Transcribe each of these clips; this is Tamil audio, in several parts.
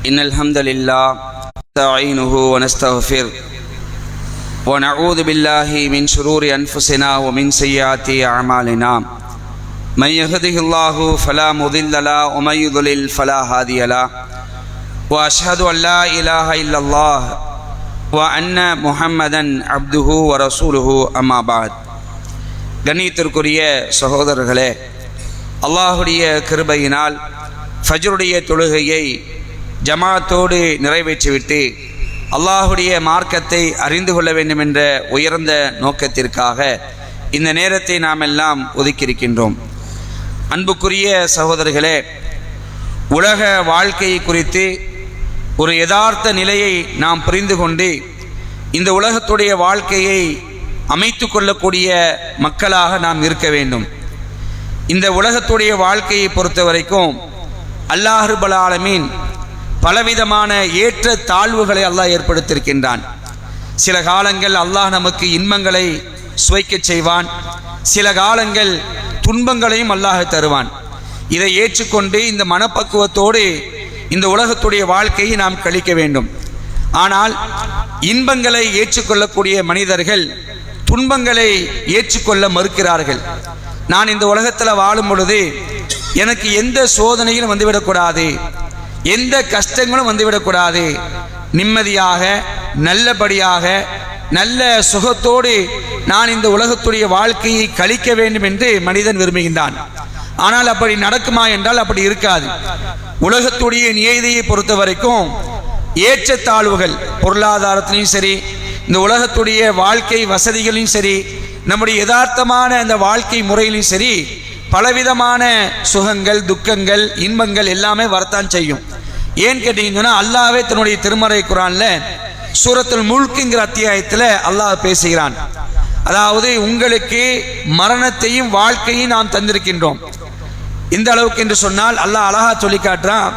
إن الحمد لله نستعينه ونستغفر ونعوذ بالله من شرور أنفسنا ومن سيئات أعمالنا من يهده الله فلا مضل له ومن يضلل فلا هادي له وأشهد أن لا إله إلا الله وأن محمدا عبده ورسوله أما بعد கண்ணியத்திற்குரிய சகோதரர்களே அல்லாஹுடைய கிருபையினால் ஃபஜ்ருடைய தொழுகையை ஜமாத்தோடு நிறைவேற்றிவிட்டு அல்லாஹுடைய மார்க்கத்தை அறிந்து கொள்ள வேண்டும் என்ற உயர்ந்த நோக்கத்திற்காக இந்த நேரத்தை நாம் எல்லாம் ஒதுக்கியிருக்கின்றோம். அன்புக்குரிய சகோதரர்களே உலக வாழ்க்கையை குறித்து ஒரு யதார்த்த நிலையை நாம் புரிந்து கொண்டு இந்த உலகத்துடைய வாழ்க்கையை அமைத்து கொள்ளக்கூடிய மக்களாக நாம் இருக்க வேண்டும். இந்த உலகத்துடைய வாழ்க்கையை பொறுத்த வரைக்கும் அல்லாஹுபல் ஆலமீன் பலவிதமான ஏற்ற தாழ்வுகளை அல்லாஹ் ஏற்படுத்தியிருக்கின்றான். சில காலங்கள் அல்லாஹ் நமக்கு இன்பங்களை சுவைக்கச் செய்வான். சில காலங்கள் துன்பங்களையும் அல்லாஹ் தருவான். இதை ஏற்றுக்கொண்டு இந்த மனப்பக்குவத்தோடு இந்த உலகத்துடைய வாழ்க்கையை நாம் கழிக்க வேண்டும். ஆனால் இன்பங்களை ஏற்றுக்கொள்ளக்கூடிய மனிதர்கள் துன்பங்களை ஏற்றுக்கொள்ள மறுக்கிறார்கள். நான் இந்த உலகத்தில் வாழும் பொழுது எனக்கு எந்த சோதனையும் வந்துவிடக்கூடாது. எந்த கஷ்டங்களும் வந்துவிடக்கூடாது. நிம்மதியாக நல்லபடியாக நல்ல சுகத்தோடு நான் இந்த உலகத்துடைய வாழ்க்கையை கழிக்க வேண்டும் என்று மனிதன் விரும்புகின்றான். ஆனால் அப்படி நடக்குமா என்றால் அப்படி இருக்காது. உலகத்துடைய நியதியை பொறுத்த வரைக்கும் ஏற்றத்தாழ்வுகள் பொருளாதாரத்திலையும் சரி இந்த உலகத்துடைய வாழ்க்கை வசதிகளையும் சரி நம்முடைய யதார்த்தமான அந்த வாழ்க்கை முறையிலையும் சரி பலவிதமான சுகங்கள் துக்கங்கள் இன்பங்கள் எல்லாமே வரத்தான் செய்யும். ஏன் கேட்டீங்கன்னா அல்லாவே தன்னுடைய திருமறை குரான்ல சூரத்துல் முழுக்குங்கிற அத்தியாயத்தில் அல்லாஹ் பேசுகிறான். அதாவது உங்களுக்கு மரணத்தையும் வாழ்க்கையும் நாம் தந்திருக்கின்றோம். இந்த அளவுக்கு என்று சொன்னால் அல்லாஹ் அழகா சொல்லி காட்டுறான்.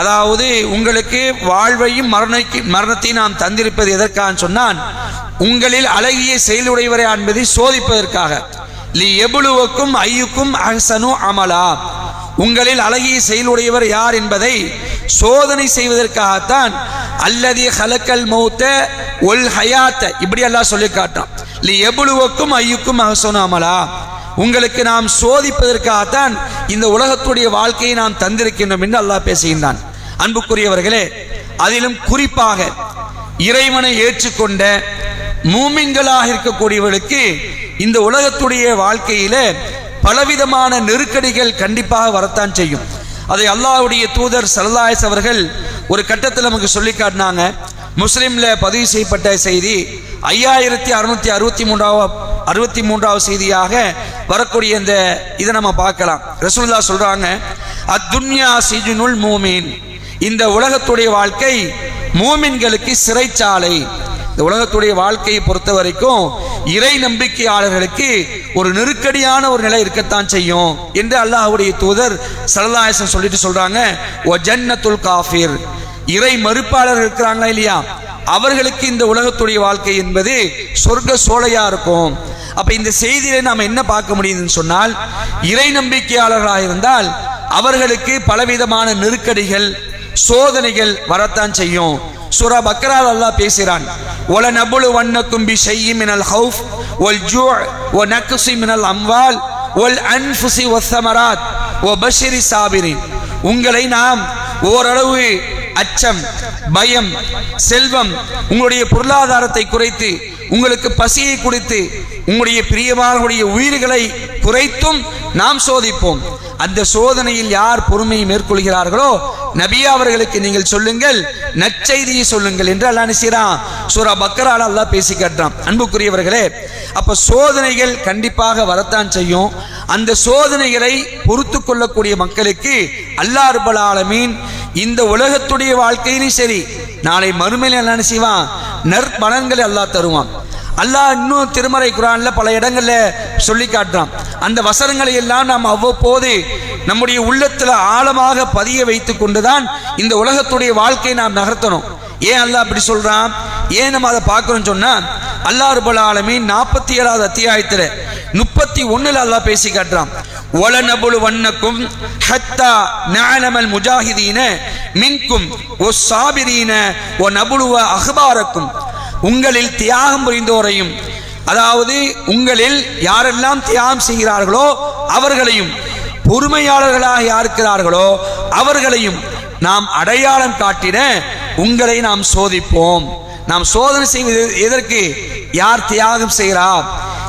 அதாவது உங்களுக்கு வாழ்வையும் மரணைக்கு மரணத்தையும் நாம் தந்திருப்பது எதற்காக சொன்னான் உங்களில் அழகிய செயலுடையவரை என்பதை சோதிப்பதற்காக. லி எபுலுவுக்கும் ஐயுக்கும் அஹசனு அமலா. உங்களில் அழகிய செயலுடையவர் யார் என்பதை சோதனை செய்வதற்காகத்தான் அல்லது ஹலக்கல் மௌத்த ஒல் ஹயாத்த. இப்படி எல்லாம் சொல்லி காட்டான். லி எபுலுவுக்கும் ஐயுக்கும் அஹசனு அமலா. உங்களுக்கு நாம் சோதிப்பதற்காகத்தான் இந்த உலகத்துடைய வாழ்க்கையை நாம் தந்திருக்கின்றோம் என்று அல்லாஹ் பேசுகின்றான். அன்புக்குரியவர்களே அதிலும் குறிப்பாக இறைவனை ஏற்றுக்கொண்ட மூமின்களாக இருக்கக்கூடியவர்களுக்கு இந்த உலகத்துடைய வாழ்க்கையில பலவிதமான நெருக்கடிகள் கண்டிப்பாக வரத்தான் செய்யும். அதை அல்லாஹ்வுடைய தூதர் சரதாயஸ் அவர்கள் ஒரு கட்டத்தில் நமக்கு சொல்லி காட்டினாங்க. முஸ்லீம்ல பதிவு செய்யப்பட்ட செய்தி ஐயாயிரத்தி அறுநூத்தி அறுபத்தி மூன்றாவது அறுபத்தி மூன்றாவது செய்தியாக வரக்கூடிய இந்த இதை நம்ம பார்க்கலாம். ரசூல்லா சொல்றாங்க அத்துன்யா சிஜுனுல் மூமின். இந்த உலகத்துடைய வாழ்க்கை மூமின்களுக்கு சிறைச்சாலை. இந்த உலகத்துடைய வாழ்க்கையை பொறுத்த வரைக்கும் இறை நம்பிக்கையாளர்களுக்கு ஒரு நெருக்கடியான ஒரு நிலை இருக்கத்தான் செய்யும் என்று அல்லாஹ்வுடைய தூதர் சரதாயசன் சொல்லிட்டு சொல்றாங்க. ஓ ஜன்னத்துல் காஃபிர். இறை மறுப்பாளர் இருக்கிறாங்களா இல்லையா? அவர்களுக்கு இந்த உலகத்துடைய வாழ்க்கை என்பது சொர்க்க சோலையா இருக்கும். அப்ப இந்த செய்தியில நாம் என்ன பார்க்க முடியுதுன்னு சொன்னால் இறை நம்பிக்கையாளர்களாக இருந்தால் அவர்களுக்கு பலவிதமான நெருக்கடிகள் சோதனைகள் வரத்தான் செய்யும். சூரா பக்ரால் அல்லாஹ் பேசுகிறான் ஒல நபுலு வண்ணக்கும் பி ஷையி மினல் ஹவுஃப் ஒல் ஜூ ஒ நக்ஸி மினல் அம்வால் ஒல் அன்ஃபுசி ஒத்தமராத் ஒ பஷிரி சாபிரின். உங்களை நாம் ஓரளவு அச்சம் பயம் செல்வம் உங்களுடைய பொருளாதாரத்தை குறைத்து உங்களுக்கு பசியை குடித்து உங்களுடைய பிரியமானவருடைய உயிர்களை குறைத்தும் நாம் சோதிப்போம். அந்த சோதனையில் யார் பொறுமையை மேற்கொள்கிறார்களோ நபியா அவர்களுக்கு நீங்கள் சொல்லுங்கள் நற்செய்தியை சொல்லுங்கள் என்று அல்லா நினைச்சான் சூரா பக்கரால் அல்லா பேசி காட்டுறான். அன்புக்குரியவர்களே அப்ப சோதனைகள் கண்டிப்பாக வரத்தான் செய்யும். அந்த சோதனைகளை பொறுத்து கொள்ளக்கூடிய மக்களுக்கு அல்லாஹ் ரப்பல் ஆலமீன் இந்த உலகத்துடைய வாழ்க்கையிலும் சரி நாளை மறுமையில் என்ன செய்வான்? நற்பலன்களை அல்லா தருவான். அல்லாஹ் இன்னும் திருமறை குரான்ல பல இடங்களில் சொல்லி காட்டுறான். அந்த வசனங்களை எல்லாம் நாம் அவ்வப்போது நம்முடைய உள்ளத்தில் ஆழமாக பதிய வைத்து கொண்டுதான் இந்த உலகத்துடைய வாழ்க்கையை நாம் நகர்த்தணும். ஏன் அல்லாஹ் அப்படி சொல்றான்? ஏன் நம்ம அதை பார்க்கறோம்னு சொன்னா அல்லாஹ் ரபுல் ஆலமீன் நாற்பத்தி ஏழாவது அத்தியாயத்தில் முப்பத்தி ஒன்றில் அல்லாஹ் பேசி காட்டுறான். ஒலநபுலு வண்ணக்கும் ஹத்தா நஅலமல் முஜாஹிதீன மின்கும் ஒ சாபிரீன ஒ நபுலுவ அஹ்பாரக்கும். உங்களில் தியாகம் புரிந்தோரையும் அதாவது உங்களில் யாரெல்லாம் தியாகம் செய்கிறார்களோ அவர்களையும் பொறுமையாளர்களாக யாருக்கிறார்களோ அவர்களையும் நாம் அடையாளம் காட்டின உங்களை நாம் சோதிப்போம். நாம் சோதனை செய்வது எதற்கு? யார் தியாகம் செய்கிறார்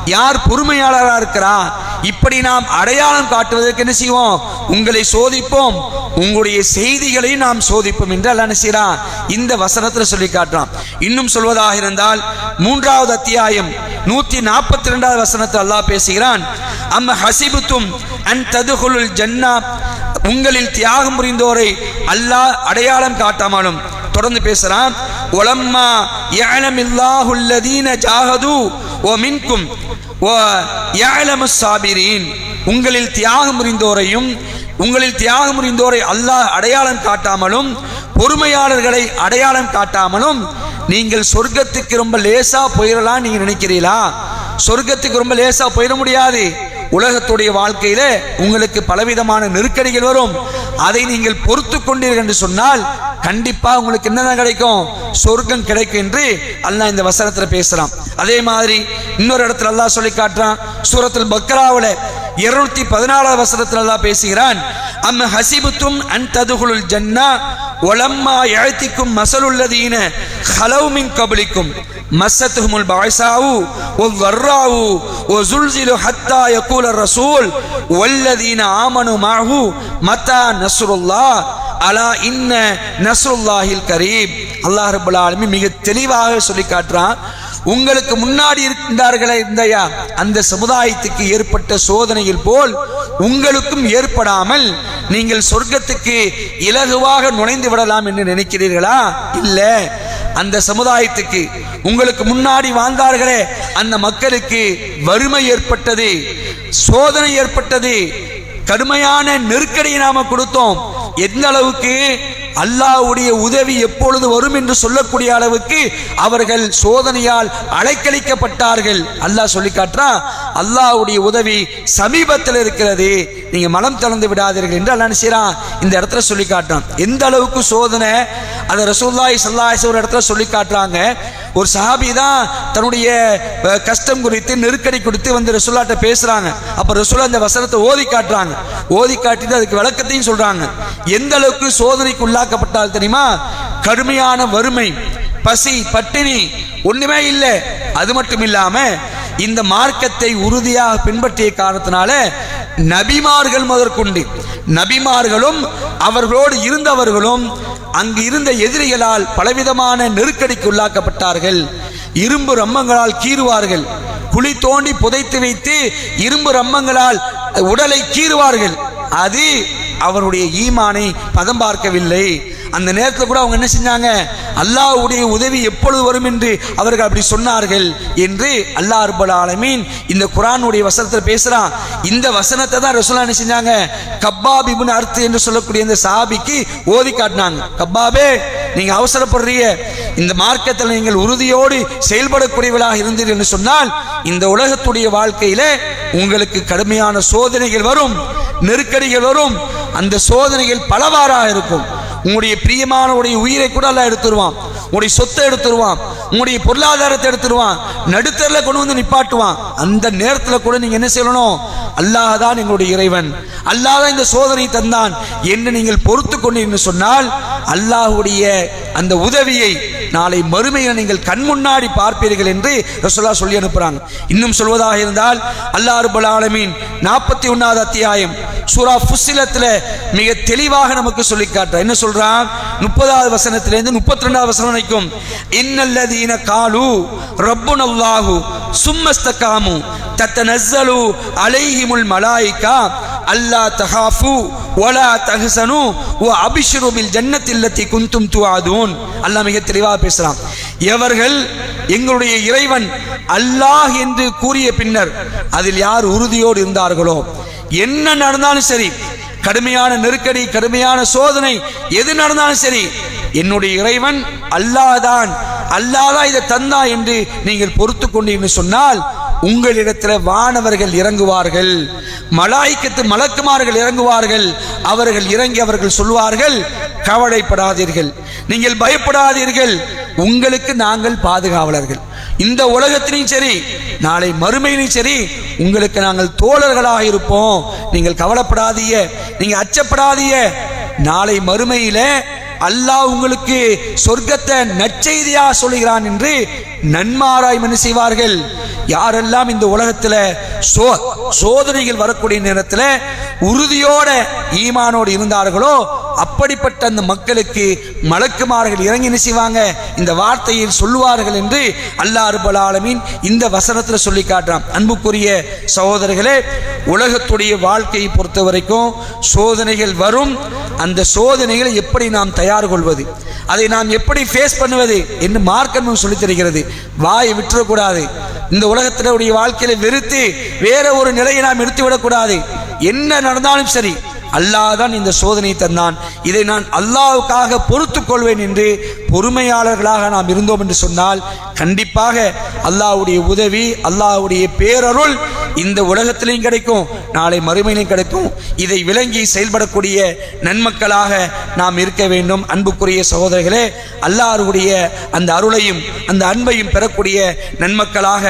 யார் பொறுமையாளராக இருக்கிறார் இப்படி நாம் அடையாளம் காட்டுவதற்கு என்ன செய்வோம்? உங்களை சோதிப்போம். உங்களுடைய செய்திகளை நாம் சோதிப்போம் என்று அல்ல என்ன செய்கிறான்? இந்த வசனத்தில் சொல்லி காட்டுறான். இன்னும் சொல்வதாக இருந்தால் மூன்றாவது அத்தியாயம் நூத்தி நாற்பத்தி ரெண்டாவது வசனத்தில் அல்லாஹ் பேசுகிறான் அம்ம ஹசிபுத்தும் அன் ததுகுலுல் ஜன்னா. உங்களில் தியாகம் புரிந்தோரை அல்லாஹ் அடையாளம் காட்டாமலும் தொடர்ந்து பேசுறான் ஒலம்மா ஏனமில்லாஹுல்லதீன ஜாஹது ஓ மின்கும் சாபிரின் உங்களில் தியாகம் புரிந்தோரையும் உங்களில் தியாகம் புரிந்தோரை அல்லாஹ் அடையாளம் காட்டாமலும் பொறுமையாளர்களை அடையாளம் காட்டாமலும் நீங்கள் சொர்க்கத்துக்கு ரொம்ப லேசா போயிடலாம் நீங்க நினைக்கிறீங்களா? சொர்க்கத்துக்கு ரொம்ப லேசா போயிட முடியாது. உலகத்துடைய வாழ்க்கையில உங்களுக்கு பலவிதமான நெருக்கடிகள் வரும். அதை நீங்கள் பொறுத்து கொண்டீர்கள் என்று சொன்னால் கண்டிப்பா உங்களுக்கு என்னென்ன கிடைக்கும்? சொர்க்கம் கிடைக்கும் என்று அல்லாஹ் இந்த வசனத்துல பேசுறான். அதே மாதிரி இன்னொரு இடத்துல அல்லாஹ் சொல்லி காட்டுறான். சூரத்தில் பக்ராவில் இருநூத்தி பதினாலாவது வசனத்தில் அல்லாஹ் பேசுகிறான். அம்ம ஹசிபுத்தும் அன் ததுகுலுல் ஜன்னா ஒலம்மா எழுத்திக்கும் மசலுள்ளதீன ஹலவுமின் கபலிக்கும். مستهم البعثاء والضراء وزلزلوا حتى يقول الرسول والذين آمنوا معه متى نصر الله அலா இன்ன நஸ்ருல்லாஹில் கரீப் அல்லாஹ் ரபுல் ஆலமீன் மிக தெளிவாக சொல்லி காட்டுறான் உங்களுக்கு முன்னாடி இருந்தார்களே இருந்தையா அந்த சமுதாயத்துக்கு ஏற்பட்ட சோதனையில் போல் உங்களுக்கும் ஏற்படாமல் நீங்கள் சொர்க்கத்துக்கு இலகுவாக நுழைந்து விடலாம் என்று நினைக்கிறீர்களா இல்ல அந்த சமுதாயத்துக்கு உங்களுக்கு முன்னாடி வாழ்ந்தார்களே அந்த மக்களுக்கு வறுமை ஏற்பட்டது சோதனை ஏற்பட்டது கடுமையான நெருக்கடியை நாம கொடுத்தோம். எந்த அளவுக்கு அல்லாஹ்வுடைய உதவி எப்பொழுது வரும் என்று சொல்லக்கூடிய அளவுக்கு அவர்கள் சோதனையால் அலைக்கழிக்கப்பட்டார்கள். அல்லாஹ் சொல்லி காட்டுறான் அல்லாஹ்வுடைய உதவி சமீபத்தில் இருக்கிறது. நீங்கள் மனம் திறந்து விடாதீர்கள். என்று அல்லா என்ன இந்த இடத்துல சொல்லி காட்டுறான். எந்த அளவுக்கு சோதனை? அதை ரசூல்லாய் சல்லாஹ் ஒரு இடத்துல சொல்லி காட்டுறாங்க. ஒரு சஹாபி தான் தன்னுடைய கஷ்டம் குறித்து நெருக்கடி கொடுத்து வந்து ரசூல்லாட்ட பேசுறாங்க. அப்ப ரசூலா அந்த வசனத்தை ஓதி காட்டுறாங்க. ஓதி காட்டிட்டு அதுக்கு விளக்கத்தையும் சொல்றாங்க. எந்த அளவுக்கு சோதனைக்கு உள்ளாக்கப்பட்டால் தெரியுமா? கடுமையான வறுமை பசி பட்டினி ஒண்ணுமே இல்லை. அது மட்டும் இல்லாம இந்த மார்க்கத்தை உறுதியாக பின்பற்றிய காரணத்தினால நபிமார்கள் முதற்கொண்டு நபிமார்களும் அவர்களோடு இருந்தவர்களும் அங்கு இருந்த எதிரிகளால் பலவிதமான நெருக்கடிக்கு உள்ளாக்கப்பட்டார்கள். இரும்பு ரம்மங்களால் கீறுவார்கள். குழி தோண்டி புதைத்து வைத்து இரும்பு ரம்மங்களால் உடலை கீறுவார்கள். அது அவருடைய ஈமானை பதம் பார்க்கவில்லை. அந்த நேரத்தில் கூட அவங்க என்ன செஞ்சாங்க? அல்லாஹ்வுடைய உதவி எப்பொழுது வரும் என்று அவர்கள் அப்படி சொன்னார்கள் என்று அல்லாஹ் ரப்பல் ஆலமீன் இந்த குரானுடைய வசனத்தில் பேசுகிறான் இந்த வசனத்தை தான் ரசோலா என்ன செஞ்சாங்க? கப்பாப் இப்னு அர்த்து என்று சொல்லக்கூடிய இந்த சாபிக்கு ஓதி காட்டினாங்க. கப்பாபே நீங்க அவசரப்படுறீங்க. இந்த மார்க்கத்தில் நீங்கள் உறுதியோடு செயல்படக்கூடியவர்களாக இருந்தீர்கள் என்று சொன்னால் இந்த உலகத்துடைய வாழ்க்கையில உங்களுக்கு கடுமையான சோதனைகள் வரும் நெருக்கடிகள் வரும். அந்த சோதனைகள் பலவாறாக இருக்கும். உங்களுடைய பிரியமானவுடைய உயிரை கூட எல்லாம் எடுத்துருவான். உங்களுடைய சொத்தை எடுத்துருவான். உங்களுடைய பொருளாதாரத்தை எடுத்துருவான். நடுத்தரில் கொண்டு வந்து நிப்பாட்டுவான். அந்த நேரத்தில் கூட நீங்கள் என்ன செய்யணும்? அல்லாஹ் தான் எங்களுடைய இறைவன். அல்லாஹ் தான் இந்த சோதனை தந்தான். என்று நீங்கள் பொறுத்து கொண்டீங்கன்னு சொன்னால் அல்லாஹுடைய அந்த உதவியை நாளை மறுமையில் நீங்கள் கண் முன்னாடி பார்ப்பீர்கள் என்று ரசோல்லா சொல்லி அனுப்புகிறாங்க இன்னும் சொல்வதாக இருந்தால் அல்லாஹ் ரபுல் ஆலமீன் நாற்பத்தி ஒன்னாவது அத்தியாயம் சூரா ஃபுஸ்ஸிலத்தில் மிக தெளிவாக நமக்கு சொல்லி காட்டுற என்ன சொல்றான்? முப்பதாவது வசனத்திலேருந்து முப்பத்தி ரெண்டாவது வசனம் வரைக்கும் இன்னல்லதீன காலு ரப்புன் அல்லாஹு சும்மஸ்தகாமு தத்தனஸ்ஸலு அலைஹிமுல் மலாயிகா அல்லா தஹாஃபு ஒலா தஹ்சனு ஓ அபிஷ்ரு பில் ஜன்னத்தில்லத்தி குந்தும் துவாதூன் அல்லாஹ் மிக தெளிவாக பேசுகிறான் எவர்கள் எங்களுடைய இறைவன் அல்லாஹ் என்று கூறிய பின்னர் அதில் யார் உறுதியோடு இருந்தார்களோ என்ன நடந்தாலும் சரி கடுமையான நெருக்கடி கடுமையான சோதனை எது நடந்தாலும் சரி என்னுடைய இறைவன் அல்லாதான் அல்லாதான் இதை தந்தா என்று நீங்கள் பொறுத்து கொண்டீங்கன்னு சொன்னால் உங்களிடத்தில் வானவர்கள் இறங்குவார்கள் மலாய்க்கத்து மலக்குமார்கள் இறங்குவார்கள் அவர்கள் இறங்கி அவர்கள் சொல்வார்கள் கவலைப்படாதீர்கள். நீங்கள் பயப்படாதீர்கள். உங்களுக்கு நாங்கள் பாதுகாவலர்கள். இந்த உலகத்திலையும் சரி நாளை மறுமையிலும் சரி உங்களுக்கு நாங்கள் தோழர்களாக இருப்போம். நீங்கள் கவலைப்படாதீங்க. நீங்கள் அச்சப்படாதீங்க. நாளை மறுமையில அல்லாஹ் உங்களுக்கு சொர்க்கத்தை நற்செய்தியா சொல்லுகிறான் என்று நன்மாராய் என்ன செய்வார்கள். யாரெல்லாம் இந்த உலகத்துல சோ சோதனைகள் வரக்கூடிய நேரத்தில் உறுதியோட ஈமானோடு இருந்தார்களோ அப்படிப்பட்ட அந்த மக்களுக்கு மலக்குமார்கள் இறங்கி என்ன செய்வாங்க? இந்த வார்த்தையில் சொல்லுவார்கள் என்று அல்லாஹ் அருபல் ஆலமீன் இந்த வசனத்தில் சொல்லி காட்டுறான். அன்புக்குரிய சகோதரர்களே உலகத்துடைய வாழ்க்கையை பொறுத்த வரைக்கும் சோதனைகள் வரும். அந்த சோதனைகளை எப்படி நாம் தயார் கொள்வது? அதை நாம் எப்படி ஃபேஸ் பண்ணுவது என்று மார்க்கம் சொல்லித் தருகிறது. வாயை விட்டுறக்கூடாது. இந்த உலகத்தினுடைய வாழ்க்கையில வெறுத்து வேற ஒரு நிலையை நாம் எடுத்து விடக்கூடாது என்ன நடந்தாலும் சரி அல்லாஹ் தான் இந்த சோதனை தந்தான். இதை நான் அல்லாஹ்வுக்காக பொறுத்து கொள்வேன் என்று பொறுமையாளர்களாக நாம் இருந்தோம் என்று சொன்னால் கண்டிப்பாக அல்லாஹ்வுடைய உதவி அல்லாவுடைய பேரருள் இந்த உலகத்திலையும் கிடைக்கும் நாளை மறுமையிலையும் கிடைக்கும். இதை விளங்கி செயல்படக்கூடிய நன்மக்களாக நாம் இருக்க வேண்டும். அன்புக்குரிய சகோதரர்களே அல்லாருடைய அந்த அருளையும் அந்த அன்பையும் பெறக்கூடிய நன்மக்களாக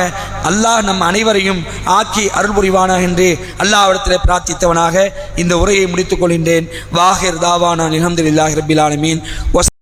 அல்லாஹ் நம் அனைவரையும் ஆக்கி அருள் புரிவானாக என்று அல்லாஹ்விடத்தில் பிரார்த்தித்தவனாக இந்த உரையை முடித்துக் கொள்கின்றேன். வாஹிர் தாவானா அல்ஹம்துலில்லாஹி ரபிலானமீன் ஆலமீன்.